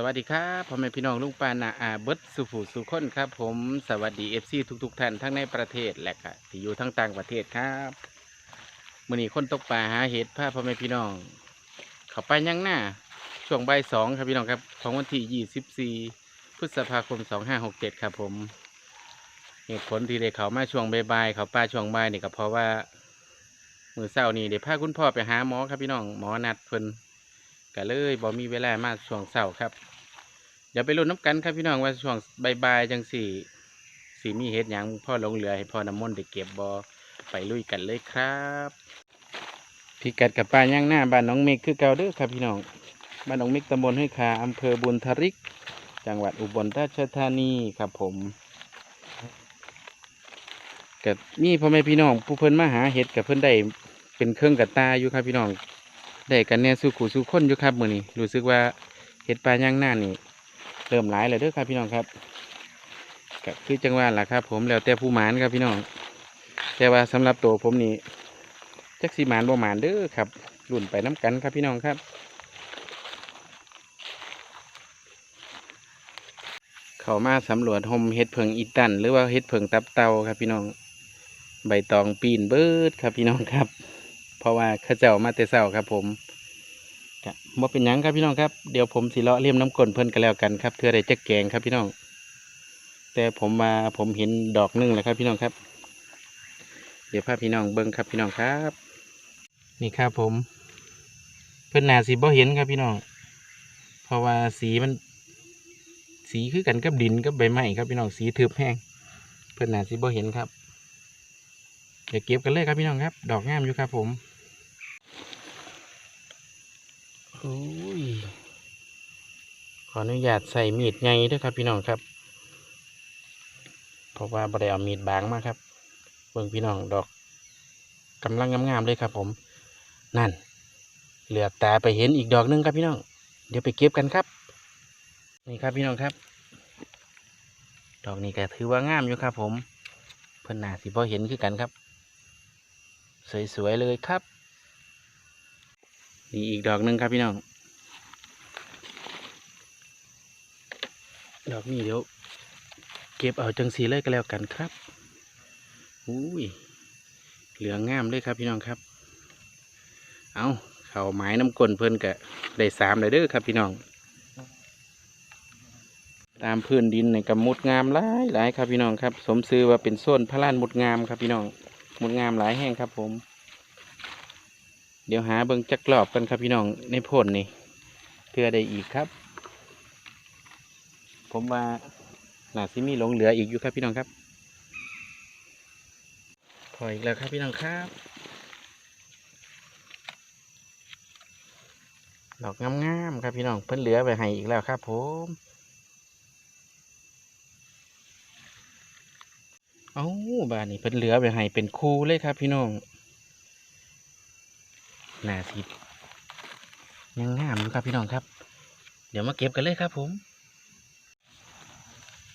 สวัสดีครับพ่อแม่พี่น้องลุงปานาอาเบิดสุผูสุคนครับ ผมสวัสดีเอฟซีทุกๆท่านทั้งในประเทศและที่อยู่ทั้งต่างประเทศครับมื่อนี้คนตกปลาหาเห็ดพาพ่อแม่พี่น้อง เข้าไปยังหน้าช่วงใบสองครับพี่น้องครับ ของวันที่ยี่สิบสี่พฤษภาคมสองห้าหกเจ็ดครับผมเหตุผลที่ได้เขามาช่วงใบ่ายๆเขาป้าช่วงใบนี่ก็เพราะว่า มือเศร้านี่เดี๋ยวพาคุณพ่อไปหาหมอครับพี่น้องหมอนัดเพิ่นก็เลยบ่มีเวลามาช่วงเช้าครับ เดี๋ยวไปลุ้นน้ำกันครับพี่น้องว่าช่วงบ่ายๆจังสี่สีมีเฮ็ดหยังพ่อลงเรือให้พ่อน้ำมนต์ได้เก็บบอไปลุยกันเลยครับพิกัดกับป้าย่างหน้าบ้านน้องเมฆคือเก่าเด้อครับพี่น้องบ้านน้องเมฆตำบลห้วยคาอำเภอบุญทริก จังหวัดอุบลราชธานีครับผมกับนี่พ่อแม่พี่น้องผู้เพิ่นมาหาเห็ดกับเพิ่นได้เป็นเครื่องกับตาอยู่ครับพี่น้องได้กันแน่สู้ขู่สู้คนอยู่ครับมือนี้รู้สึกว่าเห็ดปลาย่างหน้านี่ เริ่มหลายแล้วเด้อครับพี่น้องครับก็คือจังหวะล่ะครับ ผมแล้วแต่ผู้หมานครับพี่น้องแต่ว่าสำหรับตัวผมนี่จักสีหมานบ่หมานเด้อครับรุ่นไปน้กันครับพี่น้องครับ เขามาสำรวจหมเห็ดเผิงอีตัน หรือว่าเห็ดเผิงตับเตาครับพี่น้อง ใบตองปีนเบิดครับพี่น้องครับ เพราะว่าข้าเจ้ามาแต่เช้าครับผม ก็บ่เป็นหยังครับพี่น้องครับเดี๋ยวผมสิเลาะเลี่ยมน้ำกลนเพิ่นกันแล้วกันครับเพื่อได้จะแกงครับพี่น้อง แต่ผมมาผมเห็นดอกหนึงแล้วครับพี่น้องครับ เดี๋ยวพาพี่น้องเบิ้งครับพี่น้องครับ นี่ครับผม เพิ่นหนาสีบ่เห็นครับพี่น้อง เพราะว่าสีมัน สีคือกันกับดินกับใบไม้ครับพี่น้องสีทึบแห้งเพิ่นหนาสีบ่เห็นครับเดี๋ยวเก็บกันเลยครับพี่น้องครับ ดอกงามอยู่ครับผมโอ้ย ขออนุญาตใส่มีดไงด้วยครับพี่น้องครับ เพราะว่าบริเอามีดบางมากครับ เบิ่งพี่น้องดอกกำลังงามๆเลยครับ ผม นั่น เหลือบตาไปเห็นอีกดอกหนึงครับพี่น้อง เดี๋ยวไปเก็บกันครับ นี่ครับพี่น้องครับ ดอกนี้ก็ถือว่างามอยู่ครับ ผม เพิ่นหนาสิพอเห็นคือกันครับ สวยๆเลยครับ นี่อีกดอกหนึ่งครับพี่น้อง ดอกนี้เดี๋ยว เก็บเอาจังสีเลยก็แล้วกันครับอุ้ยเหลืองงามเลยครับพี่น้องครับ เอาเข่าไม้น้ำกลนเพิ่นกะได้สามเลยเด้อครับพี่น้อง ตามพื้นดินในกำมุดงามหลายหลายครับพี่น้องครับ สมซื้อว่าเป็นโซนพระลานมุดงามครับพี่น้องมุดงามหลายแห่งครับผม เดี๋ยวหาเบิ่งจักรอบกันครับพี่น้องในโพนนี่เพื่อได้อีกครับ ผมว่าน่าสิมีหลงเหลืออีกอยู่ครับพี่น้องครับพออีกแล้วครับพี่น้องครับดอกงามๆครับพี่น้องเพิ่นเหลือไปให้อีกแล้วครับผมเอาบานนี้เพิ่นเหลือไปให้เป็นคู่เลยครับพี่น้อง หน้าสิยังงามอยู่ครับพี่น้องครับ เดี๋ยวมาเก็บกันเลยครับผม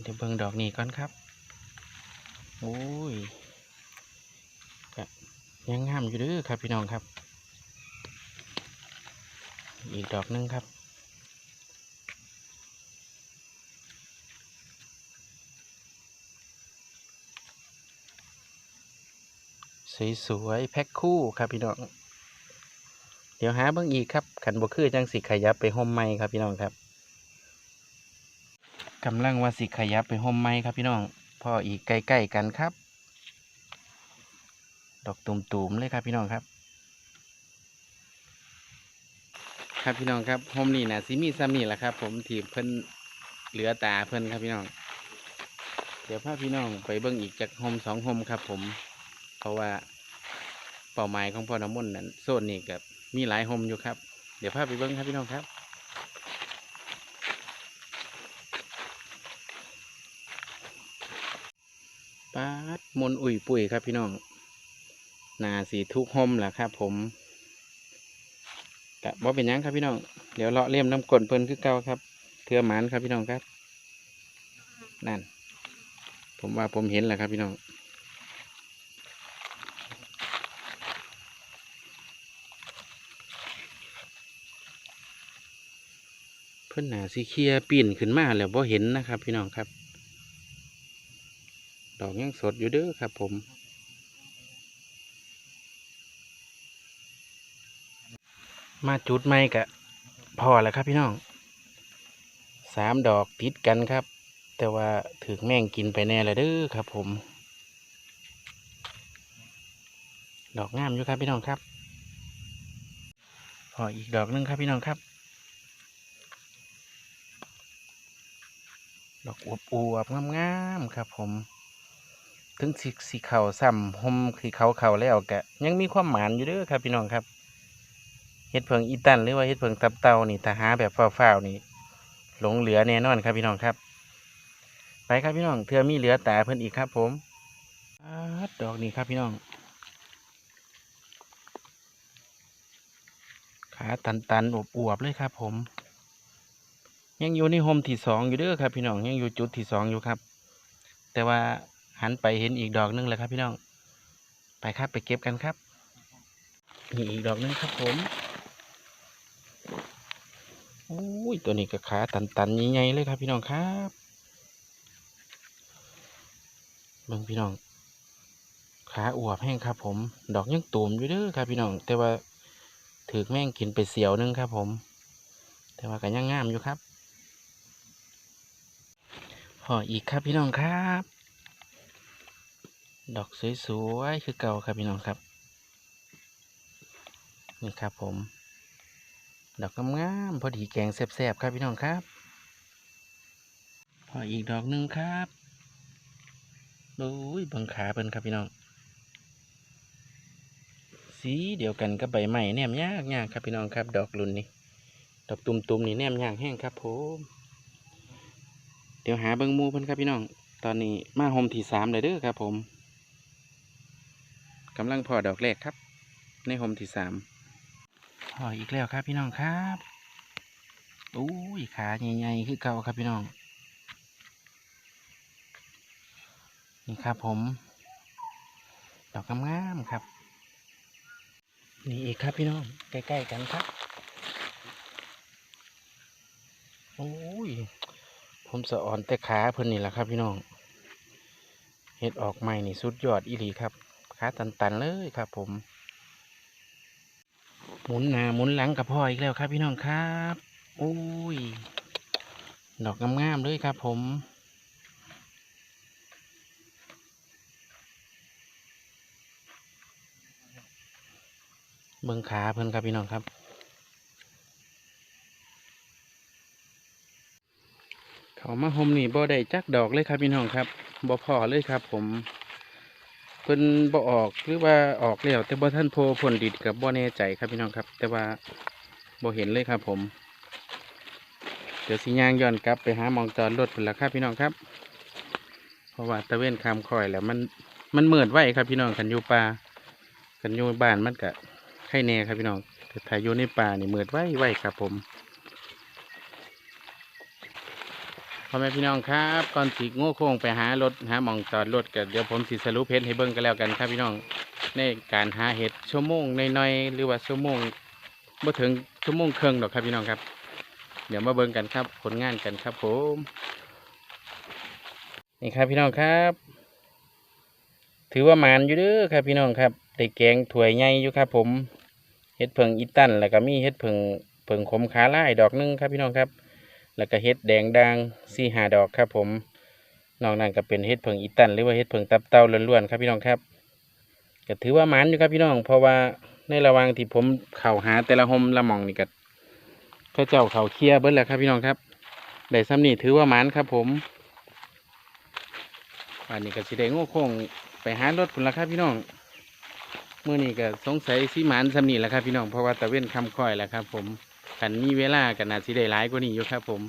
เดี๋ยวเบิ่งดอกนี้ก่อนครับโอ้ยยังงามอยู่ด้อครับพี่น้องครับ อีกดอกหนึงครับสวยๆแพ็คคู่ครับพี่น้อง เดี๋ยวหาเบิ่งอีกครับขันบวคือจังสิขยับไปห่มไม้ครับพี่น้องครับกำลังว่าสิขยับไปห่มไม้ครับพี่น้องพ่ออีกใกล้ๆกันครับ ดอกตุ่มๆเลยครับพี่น้องครับ ครับพี่น้องครับห่มนี่นะซิมีซ้ำนี่แหละครับ ผมทีบเพิ่นเหลือตาเพิ่นครับพี่น้อง เดี๋ยวพาพี่น้องไปเบิ่งอีกจากห่มสองห่มครับ ผม เพราะว่าเป้าหมายของพ่อน้ำมนต์นั้นโซนนี่กับ มีหลายโฮมอยู่ครับ เดี๋ยวพาไปเบิ้งครับพี่น้องครับ ปาดมนอุ่ยปุ๋ยครับพี่น้อง นาสีทุกโฮมแหละครับผมกะบ่เป็นยังครับพี่น้อง เดี๋ยวเลาะเลี่ยมน้ำกลนเพิ่นคือเก่าครับ เทือหมานครับพี่น้องครับ นั่น ผมว่าผมเห็นแหละครับพี่น้อง เพิ่อนหนาสีเคียปีนขึ้นมาแล้วบ่เห็นนะครับ พี่น้องครับ ดอกยังสดอยู่เด้อครับ ผม มาจุดไม้กะพอแล้วครับพี่น้องสามดอกติดกันครับ แต่ว่าถือแม่งกินไปแน่แล้วเด้อครับ ผม ดอกงามอยู่ครับพี่น้องครับพออีกดอกหนึงครับพี่น้องครับ ดอกอวบอวบๆงามๆครับ ผม ถึงสีสีเขาซ้ำหมสีเขาเขาแล้วกะ ยังมีความหมานอยู่เด้อครับพี่น้องครับเห็ดเพิงอีตันหรือว่าเห็ดเพิงตับเต่านี่ถ้าหาแบบฟ้าวๆนี่หลงเหลือแน่นอนครับพี่น้องครับ ไปครับพี่น้องเธอมีเหลือแตาเพิ่นอีกครับ ผมอดอกนี้ครับพี่น้องขาตันตันๆอวบๆเลยครับ ผม ยังอยู่ในโฮมที่สองอยู่เด้อครับ พี่น้องยังอยู่จุดที่สองอยู่ครับ แต่ว่าหันไปเห็นอีกดอกหนึงแล้วครับ พี่น้อง ไปครับไปเก็บกันครับนี่อีกดอกหนึงครับผมโอ้ยตัวนี้ก็ขาตันตันๆใหญ่ๆเลยครับ พี่น้องครับเบิ่งพี่น้องขาอวบแห้งครับ ผม ดอกยังตูมอยู่เด้อครับ พี่น้อง แต่ว่าถือแม่งกินไปเสียวหนึงครับ ผม แต่ว่าก็ยังงามอยู่ครับ ออีกครับพี่น้องครับ ดอกสวยๆคือเก่าครับพี่น้องครับ นี่ครับผม ดอกงามๆพอดีแกงแซ่บๆครับพี่น้องครับ พออีกดอกหนึ่งครับโอ้ยบังขาเป็นครับพี่น้อง สีเดียวกันกับใบไม้แนมยากยากครับพี่น้องครับ ดอกรุ่นนี้ ดอกตุ่มๆนี่แนมยากแห้งครับผม เดี๋ยวหาเบิงมูเพิ่นครับพี่น้อง ตอนนี้มาโฮมที่สามเลยเด้อครับ ผมกำลังพอดอกแรกครับ ในโฮมที่สามพออีกแล้วครับพี่น้องครับโอ้ยขาใหญ่ๆคือเก่าครับพี่น้อง นี่ครับผม ดอกงามๆครับ นี่อีกครับพี่น้อง ใกล้ๆกันครับ โอ้ย ผมสะอ่อนแต่ขาเพิ่นนี่แหละครับ พี่น้องเห็ดออกใหม่นี่สุดยอดอีหลีครับขาตันๆเลยครับ ผม หมุนหน้าหมุนหลังกับพ่ออีกแล้วครับ พี่น้องครับโอ้ยดอกงามๆเลยครับ ผมเบิ่งขาเพิ่นครับพี่น้องครับ เขามาหมนี่บ่ได้จักดอกเลยครับพี่น้องครับบ่พอเลยครับ ผมเพิ่นบ่ออกหรือว่าออกแล้วแต่บ่ท่านโพผลดิดกับบ่แน่ใจครับพี่น้องครับ แต่ว่าบ่เห็นเลยครับ ผม เดี๋ยวสิย่างย้อนกลับไปหามองจอดรถพุ่นละครับพี่น้องครับเพราะว่าตะเวนคำคอยแล้วมันมันเมืดไว้ครับพี่น้องกันอยู่ป่ากันอยู่บ้านมันก็ไข่แน่ครับพี่น้องแต่ถ้าอยู่ในป่านี่เมืดไว้ไว้ครับผม พ่อแม่พี่น้องครับก่อนสิโง่โค้งไปหารถหามองจอดรถกันเดี๋ยวผมสิสรุปเพชรให้เบิ่งกันแล้วกันครับพี่น้องในการหาเห็ดชั่วโมงน้อยๆหรือว่าชั่วโมงบ่ถึงชั่วโมงครึ่งหรอกครับพี่น้องครับ เดี๋ยวมาเบิ่งกันครับ ผลงานกันครับผมนี่ครับพี่น้องครับ ถือว่าหมานอยู่เด้อครับพี่น้องครับได้แกงถ้วยใหญ่อยู่ครับ ผมเห็ดเผิงอีตันแล้วก็มีเห็ดเผิงเผิงขมขาล่ายดอกหนึงครับพี่น้องครับ แล้วก็เห็ดแดงด่างสี่หาดอกครับผมนอกนั้นก็เป็นเห็ดเผิงอีตันหรือว่าเห็ดเผิงตับเต้าล้วนๆครับพี่น้องครับก็ถือว่ามันอยู่ครับพี่น้อง เพราะว่าในระหว่างที่ผมเข่าหาแต่ละหมละมองนี่ก็เขาเจ้าเข่าเคลียเบิ้ลแล้วครับพี่น้องครับได้ซ้ำนี่ถือว่ามันครับผมวันนี้ก็สิได้โง่โค้งไปหารถพุ่นละครับพี่น้องเมื่อนี้ก็สงสัยสิหมันซ้ำนี่แหละครับพี่น้องเพราะว่าตะเว้นคำคอยแหละครับผม กันมีเวลากันนาสิได้หลายกว่านี้อยู่ครับผม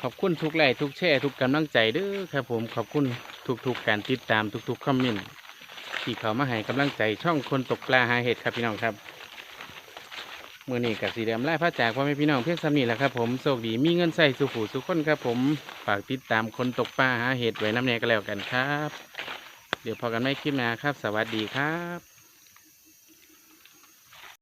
ขอบคุณทุกไลค์ทุกแชร์ทุกกำลังใจเด้อครับผมขอบคุณทุกๆการติดตามทุกๆคอมเมนต์ที่เขามาให้กำลังใจช่องคนตกปลาหาเห็ดครับพี่น้องครับเมื่อนี้กับสีเดียมไล่พระจากพ่อแม่พี่น้องเพียงสำนีแหละครับผมโชคดีมีเงินใส่สุขูสุขคนครับผมฝากติดตามคนตกปลาหาเห็ดไว้น้ำแน่ก็แล้วกันครับ เดี๋ยวพอกันไม่คลิปหน้าครับ สวัสดีครับ